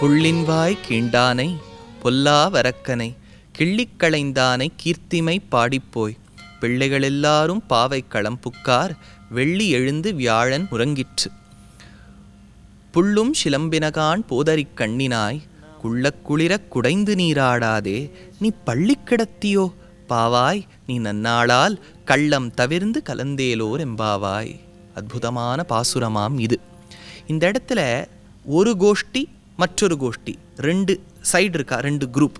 புள்ளின்வாய் கீண்டானை பொல்லா வரக்கனை கிள்ளிக்களைந்தானை கீர்த்திமை பாடிப்போய். பிள்ளைகளெல்லாரும் பாவை களம்புக்கார் வெள்ளி எழுந்து வியாழன் உறங்கிற்று. புள்ளும் சிலம்பினகான் போதரிக் கண்ணினாய் குள்ள குளிரக் குடைந்து நீராடாதே நீ பள்ளி கிடத்தியோ? பாவாய் நீ நன்னாளால் கள்ளம் தவிர்ந்து கலந்தேலோர் எம்பாவாய் அற்புதமான பாசுரமாம் இது. இந்த இடத்துல ஒரு கோஷ்டி மற்றொரு கோஷ்டி ரெண்டு சைடு இருக்கா ரெண்டு குரூப்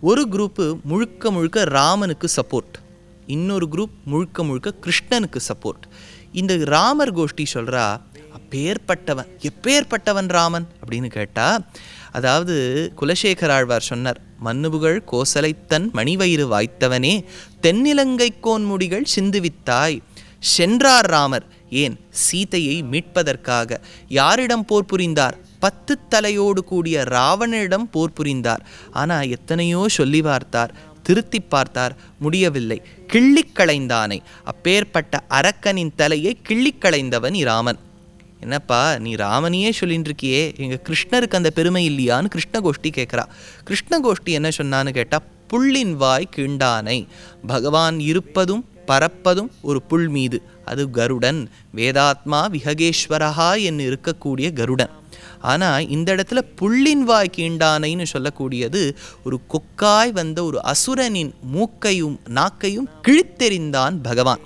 ஒரு குரூப்பு முழுக்க முழுக்க ராமனுக்கு சப்போர்ட் இன்னொரு குரூப் முழுக்க முழுக்க கிருஷ்ணனுக்கு சப்போர்ட் இந்த ராமர் கோஷ்டி சொல்கிறா அப்பேற்பட்டவன் எப்பேற்பட்டவன் ராமன்? அப்படின்னு கேட்டால் அதாவது குலசேகர் ஆழ்வார் சொன்னார் மன்னுபுகழ் கோசலைத்தன் மணிவயிறு வாய்த்தவனே தென்னிலங்கை கோன்முடிகள் சிந்துவித்தாய். சென்றார் ராமர் ஏன் சீதையை மீட்பதற்காக. யாரிடம் போர் புரிந்தார்? பத்து தலையோடு கூடிய ராவணனிடம் போர் புரிந்தார். ஆனால் எத்தனையோ சொல்லி பார்த்தார். திருத்தி பார்த்தார் முடியவில்லை. கிள்ளிக்களைந்தானை. அப்பேற்பட்ட அரக்கனின் தலையை கிள்ளிக் களைந்தவன் இராமன். என்னப்பா நீ ராமனையே சொல்லிட்டு இருக்கியே எங்கள் கிருஷ்ணருக்கு அந்த பெருமை இல்லையான்னு கிருஷ்ணகோஷ்டி கேட்குறா. கிருஷ்ணகோஷ்டி என்ன சொன்னான்னு கேட்டால் புள்ளின் வாய் கிண்டானை. பகவான் இருப்பதும் பறப்பதும் ஒரு புல் மீது. அது கருடன். வேதாத்மா விஹகேஸ்வரஹா என்று இருக்கக்கூடிய கருடன். ஆனால் இந்த இடத்துல புள்ளின் வாய் கீண்டானைன்னு சொல்லக்கூடியது ஒரு கொக்காய் வந்த ஒரு அசுரனின் மூக்கையும் நாக்கையும் கிழித்தெறிந்தான் பகவான்.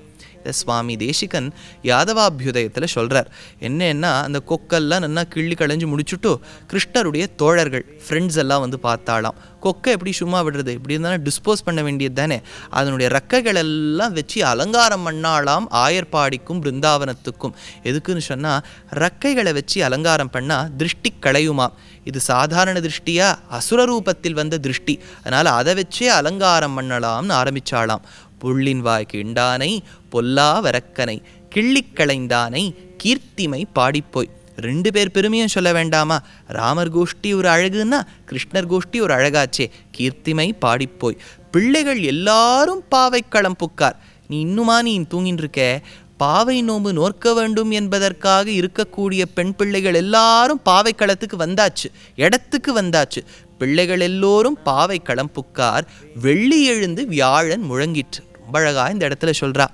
சுவாமி தேசிகன் யாதவாபியுதயத்தில் சொல்கிறார் என்னன்னா அந்த கொக்கெல்லாம் நல்லா கிள்ளி களைஞ்சு முடிச்சுட்டு கிருஷ்ணருடைய தோழர்கள் ஃப்ரெண்ட்ஸ் எல்லாம் வந்து பார்த்தாலாம் கொக்கை எப்படி சும்மா விடுறது? இப்படி இருந்தாலும் டிஸ்போஸ் பண்ண வேண்டியது தானே? அதனுடைய ரெக்கைகள் எல்லாம் வச்சு அலங்காரம் பண்ணாலாம் ஆயர்பாடிக்கும் பிருந்தாவனத்துக்கும். எதுக்குன்னு சொன்னால் ரெக்கைகளை வச்சு அலங்காரம் பண்ணால் திருஷ்டி களையுமா இது சாதாரண திருஷ்டியா? அசுர ரூபத்தில் வந்த திருஷ்டி. அதனால் அதை வச்சே அலங்காரம் பண்ணலாம்னு ஆரம்பித்தாலாம் புள்ளின் வாய் கிண்டானை பொல்லா வரக்கனை கிள்ளிக்களைந்தானை கீர்த்திமை பாடிப்போய். ரெண்டு பேர் பெருமையும் சொல்ல வேண்டாமா? ராமர் கோஷ்டி ஒரு அழகுன்னா கிருஷ்ணர் கோஷ்டி ஒரு அழகாச்சே கீர்த்திமை பாடிப்போய். பிள்ளைகள் எல்லாரும் பாவைக்களம் புக்கார். நீ இன்னுமா நீ தூங்கின்னு இருக்க பாவை நோம்பு நோற்க வேண்டும் என்பதற்காக இருக்கக்கூடிய பெண் பிள்ளைகள் எல்லாரும் பாவை களத்துக்கு வந்தாச்சு இடத்துக்கு வந்தாச்சு. பிள்ளைகள் எல்லோரும் பாவை களம் புக்கார். வெள்ளி எழுந்து வியாழன் முழங்கிற்று. ரொம்ப அழகாக இந்த இடத்துல சொல்கிறா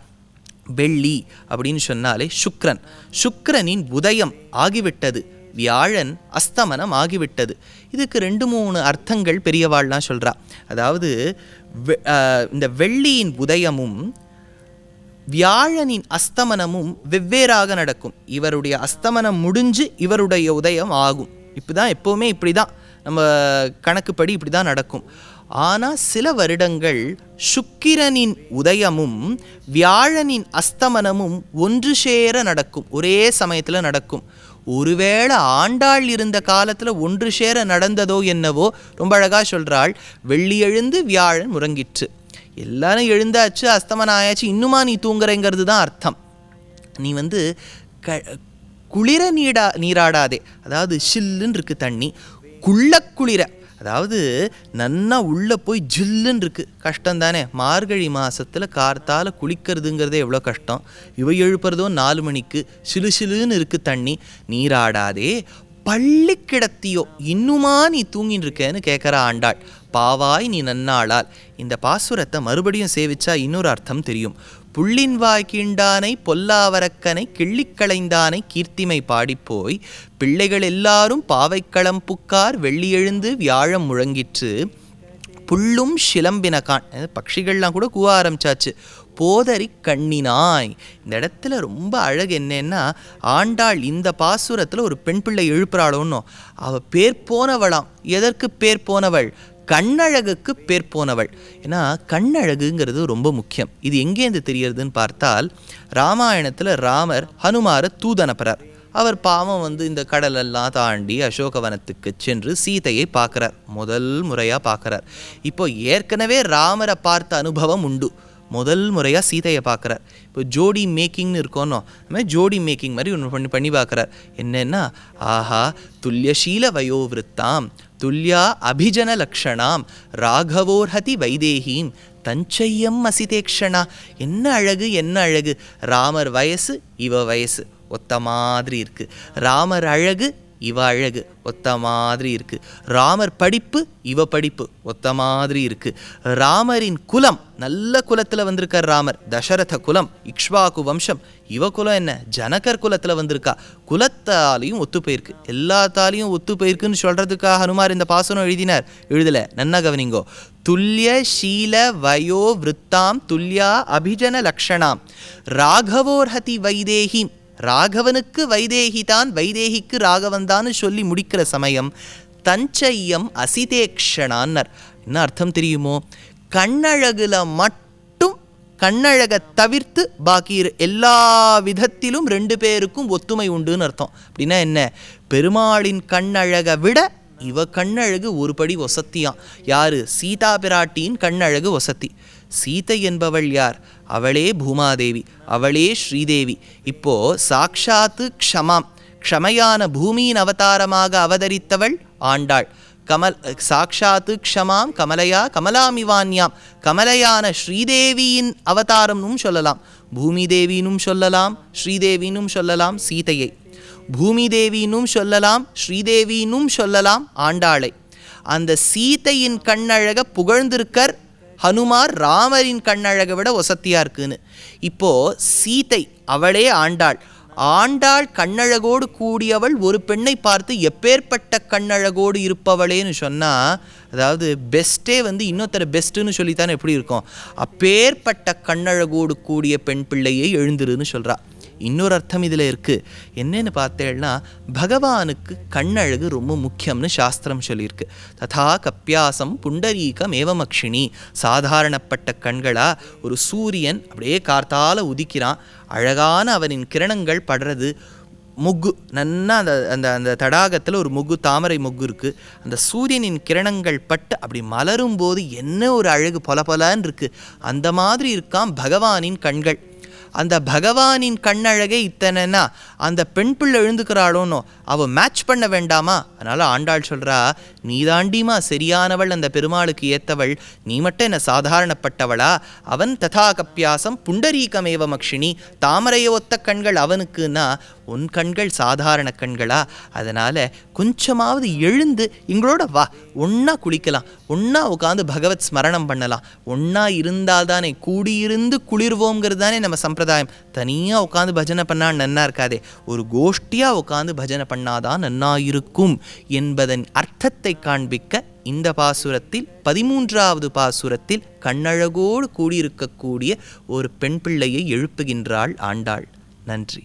வெள்ளி அப்படின்னு சொன்னாலே சுக்ரன். சுக்ரனின் உதயம் ஆகிவிட்டது. வியாழன் அஸ்தமனம் ஆகிவிட்டது. இதுக்கு ரெண்டு மூணு அர்த்தங்கள் பெரியவாள்லாம் சொல்கிறா அதாவது வெ- இந்த வெள்ளியின் உதயமும் வியாழனின் அஸ்தமனமும் வெவ்வேறாக நடக்கும். இவருடைய அஸ்தமனம் முடிஞ்சு இவருடைய உதயம் ஆகும். இப்படிதான் எப்போவுமே இப்படி தான் நம்ம கணக்குப்படி இப்படி தான் நடக்கும். ஆனால் சில வருடங்கள் சுக்கிரனின் உதயமும் வியாழனின் அஸ்தமனமும் ஒன்று சேர நடக்கும். ஒரே சமயத்தில் நடக்கும். ஒருவேளை ஆண்டாள் இருந்த காலத்தில் ஒன்று சேர நடந்ததோ என்னவோ ரொம்ப அழகாக சொல்கிறாள் வெள்ளி எழுந்து வியாழன் முறங்கிற்று எல்லாரும் எழுந்தாச்சு அஸ்தமனம் ஆயாச்சு இன்னுமா நீ தூங்குறேங்கிறது தான் அர்த்தம். நீ வந்து க குளிர நீடா நீராடாதே. அதாவது ஷில்லுன்னு இருக்குது தண்ணி. குள்ள குளிர அதாவது நன்னா உள்ளே போய் ஜில்லுன்னு இருக்குது கஷ்டம் தானே மார்கழி மாதத்தில் கார்த்தால் குளிக்கிறதுங்கிறதே எவ்வளோ கஷ்டம். இவ எழுப்புறதோ நாலு மணிக்கு. சிலு சிலுன்னு இருக்கு தண்ணி. நீராடாதே. பள்ளி கிடத்தியோ இன்னுமா நீ தூங்கின்னு இருக்கேன்னு கேட்குற ஆண்டாள். பாவாய் நீ நன்னாளால். இந்த பாசுரத்தை மறுபடியும் சேவிச்சா இன்னொரு அர்த்தம் தெரியும். புள்ளின் வாய் கீண்டானை பொல்லாவரக்கனை கிள்ளிக்களைந்தானை கீர்த்திமை பாடிப்போய் பிள்ளைகள் எல்லாரும் பாவைக்களம் புக்கார் வெள்ளி எழுந்து வியாழம் முழங்கிற்று. புல்லும் சிலம்பினகான் பட்சிகள்லாம் கூட கூவ ஆரம்பிச்சாச்சு. போதறி கண்ணினாய். இந்த இடத்துல ரொம்ப அழகு என்னன்னா ஆண்டாள் இந்த பாசுரத்தில் ஒரு பெண் பிள்ளை எழுப்புறாளோன்னும் அவள் பேர் போனவளாம். எதற்கு பேர் போனவள்? கண்ணழகுக்கு பேர் போனவள். ஏன்னா கண்ணழகுங்கிறது ரொம்ப முக்கியம். இது எங்கேருந்து தெரியறதுன்னு பார்த்தால் ராமாயணத்தில் ராமர் ஹனுமாரை தூதனப்புறார். அவர் பாவம் வந்து இந்த கடலெல்லாம் தாண்டி அசோகவனத்துக்கு சென்று சீதையை பார்க்குறார். முதல் முறையாக பார்க்குறார். இப்போ ஏற்கனவே ராமரை பார்த்த அனுபவம் உண்டு. முதல் முறையாக சீதையை பார்க்குறார். இப்போ ஜோடி மேக்கிங்னு இருக்கோனோ அதுமாதிரி ஜோடி மேக்கிங் மாதிரி ஒன்று பண்ணி பண்ணி பார்க்குறார். என்னென்னா ஆஹா துல்லியசீல வயோவிருத்தாம். துல்யா அபிஜனலக்ஷணாம் ராகவோர்ஹதி வைதேகீம் தஞ்சையம் அசிதேக்ஷணா என்ன அழகு என்ன அழகு? ராமர் வயசு இவ வயசு. ஒத்த மாதிரி இருக்கு. ராமர் அழகு இவ அழகு ஒத்த மாதிரி இருக்கு. ராமர் படிப்பு இவ படிப்பு ஒத்த மாதிரி இருக்கு. ராமரின் குலம் நல்ல குலத்தில் வந்திருக்கார் ராமர். தசரத குலம் இக்ஷ்வாக்கு வம்சம். இவ குலம் என்ன? ஜனகர் குலத்தில் வந்திருக்கா. குலத்தாலையும் ஒத்து போயிருக்கு. எல்லாத்தாலையும் ஒத்து போயிருக்குன்னு சொல்றதுக்காக ஹனுமார் இந்த பாசனம் எழுதினார். எழுதல? நன்னா கவனிங்கோ. துல்லிய ஷீல வயோ விருத்தாம் துல்யா அபிஜன லக்ஷணாம். ராகவோர்ஹதி வைதேகி ராகவனுக்கு வைதேகி தான் வைதேகிக்கு ராகவன் தான் சொல்லி முடிக்கிற சமயம் தஞ்சையம் அசிதேக்ஷணான்னர் என்ன அர்த்தம் தெரியுமோ? கண்ணழகுல மட்டும் கண்ணழகை தவிர்த்து பாக்கி எல்லா விதத்திலும் ரெண்டு பேருக்கும் ஒத்துமை உண்டுன்னு அர்த்தம். அப்படின்னா என்ன? பெருமாளின் கண்ணழகை விட இவ கண்ணழகு ஒரு படி ஒசத்தியாம் யாரு? சீதா பிராட்டியின் கண்ணழகு ஒசத்தி சீதை என்பவள் யார்? அவளே பூமாதேவி அவளே ஸ்ரீதேவி. இப்போ சாக்ஷாத்து க்ஷமாம் க்ஷமையான பூமியின் அவதாரமாக அவதரித்தவள் ஆண்டாள். கமல் சாக்ஷாத்து க்ஷமாம் கமலையா கமலாமிவான்யாம். கமலையான ஸ்ரீதேவியின் அவதாரம்னும் சொல்லலாம். பூமி தேவினும் சொல்லலாம் ஸ்ரீதேவினும் சொல்லலாம் சீதையை. பூமி தேவினும் சொல்லலாம் ஸ்ரீதேவினும் சொல்லலாம் ஆண்டாளை. அந்த சீதையின் கண்ணழக புகழ்ந்திருக்கர் ஹனுமார் ராமரின் கண்ணழகை விட ஒசத்தியாக இருக்குன்னு. இப்போ சீதை அவளே ஆண்டாள். ஆண்டாள் கண்ணழகோடு கூடியவள் ஒரு பெண்ணை பார்த்து எப்பேற்பட்ட கண்ணழகோடு இருப்பவளேன்னு சொன்னால் அதாவது பெஸ்ட்டே வந்து இன்னொருத்தர பெஸ்ட்டுன்னு சொல்லித்தானே எப்படி இருக்கும்? அப்பேற்பட்ட கண்ணழகோடு கூடிய பெண் பிள்ளையை எழுந்துருன்னு சொல்கிறா இன்னொரு அர்த்தம் இதில் இருக்குது என்னன்னு பார்த்தேன்னா பகவானுக்கு கண்ணழகு ரொம்ப முக்கியம்னு சாஸ்திரம் சொல்லியிருக்கு. ததா கப்பியாசம் புண்டரீகம் ஏவமக்ஷினி சாதாரணப்பட்ட கண்களாக ஒரு சூரியன் அப்படியே கார்த்தால் உதிக்கிறான். அழகான அவனின் கிரணங்கள் படுறது முக்கு நன்னா அந்த அந்த அந்த தடாகத்தில் ஒரு முகு தாமரை முக்கு இருக்குது அந்த சூரியனின் கிரணங்கள் பட்டு அப்படி மலரும் போது என்ன ஒரு அழகு பொல பொலன்னு இருக்குது அந்த மாதிரி இருக்கான் பகவானின் கண்கள். அந்த பகவானின் கண்ணழகே இத்தனைனா அந்த பெண் பிள்ளை எழுந்துக்கிறாளோன்னு அவள் மேட்ச் பண்ண வேண்டாமா? அதனால் ஆண்டாள் சொல்கிறா நீ தாண்டிமா சரியானவள் அந்த பெருமாளுக்கு ஏத்தவள் நீ மட்டும் என்ன சாதாரணப்பட்டவளா? அவன் ததா கப்பியாசம் புண்டரீகமேவ மக்ஷினி தாமரையொத்த கண்கள் அவனுக்குன்னா உன் கண்கள் சாதாரண கண்களா? அதனால் கொஞ்சமாவது எழுந்து எங்களோட வா ஒன்றா குளிக்கலாம். ஒன்றா உட்காந்து பகவத் ஸ்மரணம் பண்ணலாம். ஒன்றா இருந்தால் தானே கூடியிருந்து குளிர்வோங்கிறது தானே நம்ம சம்பிரதாயம். தனியாக உட்காந்து பஜனை பண்ணால் நன்னா இருக்காதே. ஒரு கோஷ்டியாக உட்காந்து பஜனை பண்ணாதான் நன்னா இருக்கும் என்பதன் அர்த்தத்தை காண்பிக்க இந்த பாசுரத்தில் பதிமூன்றாவது பாசுரத்தில் கண்ணழகோடு கூடியிருக்கக்கூடிய ஒரு பெண் பிள்ளையை எழுப்புகின்றாள் ஆண்டாள். நன்றி.